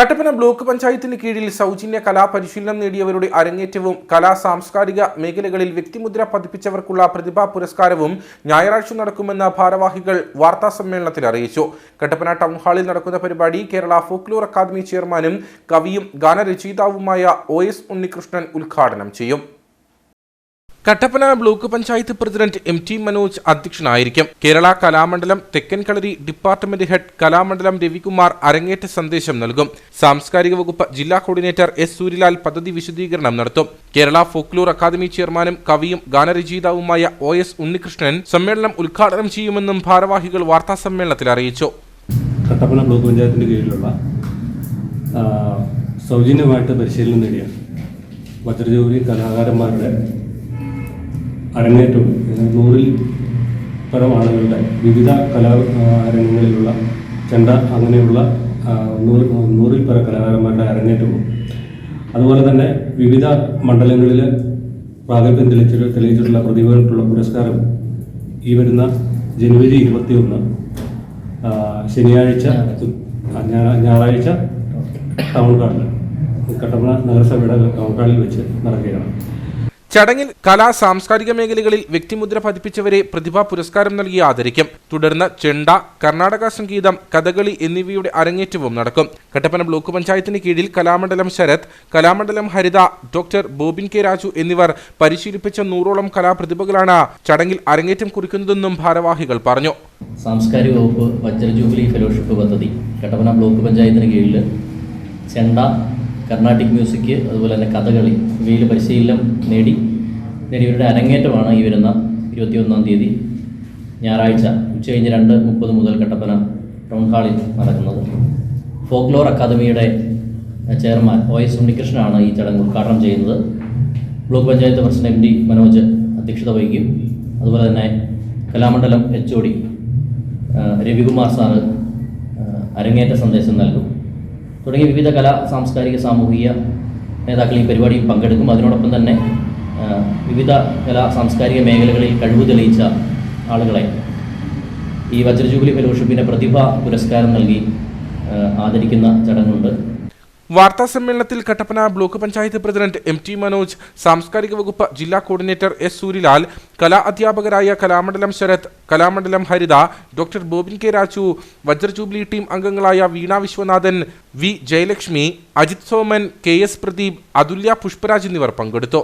Kattappana block പഞ്ചായത്തിന് കീഴിൽ സൗജന്യ കലാപരിശീലനം നേടിയവരുടെ അരങ്ങേറ്റവും കലാ സാംസ്കാരിക മേഖലകളിൽ വ്യക്തിമുദ്ര പതിപ്പിച്ചവർക്കുള്ള പ്രതിഭാ പുരസ്കാരവും ഞായറാഴ്ച നടക്കുമെന്ന് ഭാരവാഹികൾ വാർത്താ സമ്മേളനത്തിൽ അറിയിച്ചു. കട്ടപ്പന ടൗൺ ഹാളിൽ നടക്കുന്ന പരിപാടി കേരള ഫോക്ലോർ അക്കാദമി ചെയർമാനും കവിയും ഗാനരചയിതാവുമായ ഒ എസ് ഉണ്ണികൃഷ്ണൻ ഉദ്ഘാടനം ചെയ്യും. Kattappana block panchayat president M T Manoj അധ്യക്ഷനായിരിക്കും. കേരള കലാമണ്ഡലം തെക്കൻ കളരി ഡിപ്പാർട്ട്മെന്റ് ഹെഡ് കലാമണ്ഡലം രവികുമാർ അരങ്ങേറ്റ സന്ദേശം നൽകും. സാംസ്കാരിക വകുപ്പ് ജില്ലാ കോർഡിനേറ്റർ എസ് സൂര്യലാൽ പദ്ധതി വിശദീകരണം നടത്തും. കേരള ഫോക്ലോർ അക്കാദമി ചെയർമാനും കവിയും ഗാനരചയിതാവുമായ ഒ എസ് ഉണ്ണികൃഷ്ണൻ സമ്മേളനം ഉദ്ഘാടനം ചെയ്യുമെന്നും ഭാരവാഹികൾ വാർത്താ സമ്മേളനത്തിൽ അറിയിച്ചു. കട്ടപ്പന ബ്ലോക്ക് പഞ്ചായത്തിന്റെ കീഴിലുള്ള സൗജന്യമായിട്ട് പരിശീലനം നേടിയ വജ്രജോലി കലാകാരന്മാരുടെ അരങ്ങേറ്റവും നൂറിൽ പരം ആളുകളുടെ വിവിധ കലാ രംഗങ്ങളിലുള്ള ചെണ്ട അങ്ങനെയുള്ള നൂറ് നൂറിൽ പരം കലാകാരന്മാരുടെ അരങ്ങേറ്റവും. അതുപോലെ തന്നെ വിവിധ മണ്ഡലങ്ങളിൽ പ്രാഗൽഭ്യം തെളിയിച്ചിട്ട് തെളിയിച്ചിട്ടുള്ള പ്രതിഭകൾക്കുള്ള പുരസ്കാരം ഈ വരുന്ന ജനുവരി ഇരുപത്തിയൊന്ന് ശനിയാഴ്ച ഞായറാഴ്ച ടൗൺ ഹാളിൽ കട്ടപ്പന നഗരസഭയുടെ ടൗൺ ഹാളിൽ വെച്ച് നടക്കുകയാണ്. ചടങ്ങിൽ കലാ സാംസ്കാരിക മേഖലകളിൽ വ്യക്തിമുദ്ര പതിപ്പിച്ചവരെ പ്രതിഭാ പുരസ്കാരം നൽകി ആദരിക്കും. തുടർന്ന് ചെണ്ട കർണാടക സംഗീതം കഥകളി എന്നിവയുടെ അരങ്ങേറ്റവും നടക്കും. കട്ടപ്പന ബ്ലോക്ക് പഞ്ചായത്തിന് കീഴിൽ കലാമണ്ഡലം ശരത് കലാമണ്ഡലം ഹരിത ഡോക്ടർ ബോബിൻ കെ രാജു എന്നിവർ പരിശീലിപ്പിച്ച നൂറോളം കലാപ്രതിഭകളാണ് ചടങ്ങിൽ അരങ്ങേറ്റം കുറിക്കുന്നതെന്നും ഭാരവാഹികൾ പറഞ്ഞു. സാംസ്കാരിക വകുപ്പ് വജ്ര ജൂബിലി ഫെലോഷിപ്പ് പദ്ധതി കട്ടപ്പന ബ്ലോക്ക് പഞ്ചായത്തിന് കീഴിൽ ചെണ്ട കർണാട്ടിക് മ്യൂസിക് അതുപോലെ തന്നെ കഥകളി ഇവയിൽ പരിശീലനം നേടി. നേടിയവരുടെ അരങ്ങേറ്റമാണ് ഈ വരുന്ന ഇരുപത്തിയൊന്നാം തീയതി ഞായറാഴ്ച ഉച്ചകഴിഞ്ഞ് രണ്ട് മുപ്പത് മുതൽ കട്ടപ്പന ടൗൺ ഹാളിൽ നടക്കുന്നത്. ഫോക്ലോർ അക്കാദമിയുടെ ചെയർമാൻ ഒ എസ് ഉണ്ണികൃഷ്ണനാണ് ഈ ചടങ്ങ് ഉദ്ഘാടനം ചെയ്യുന്നത്. Block panchayat president M D Manoj അധ്യക്ഷത വഹിക്കും. അതുപോലെ തന്നെ Kalamandalam H O D Ravikumar sir അരങ്ങേറ്റ സന്ദേശം നൽകും. തുടങ്ങിയ വിവിധ കലാ സാംസ്കാരിക സാമൂഹിക നേതാക്കൾ ഈ പരിപാടിയിൽ പങ്കെടുക്കും. അതിനോടൊപ്പം തന്നെ വിവിധ കലാ സാംസ്കാരിക മേഖലകളിൽ കഴിവ് തെളിയിച്ച ആളുകളെ ഈ വജ്രജൂബിലി ഫെലോഷിപ്പിന്റെ പ്രതിഭ പുരസ്കാരം നൽകി ആദരിക്കുന്ന ചടങ്ങുണ്ട്. വാർത്താ സമ്മേളനത്തിൽ Kattappana block panchayat president M T Manoj സാംസ്കാരിക വകുപ്പ് ജില്ലാ കോർഡിനേറ്റർ എസ് സൂര്യലാൽ കലാ അധ്യാപകരായ Kalamandalam Sarath Kalamandalam Haritha doctor Bobin K Raju Vajra jubilee team അംഗങ്ങളായ Veena Viswanathan V Jayalakshmi Ajith Soman K S Pradeep Athulya Pushparaj എന്നിവർ പങ്കെടുത്തു.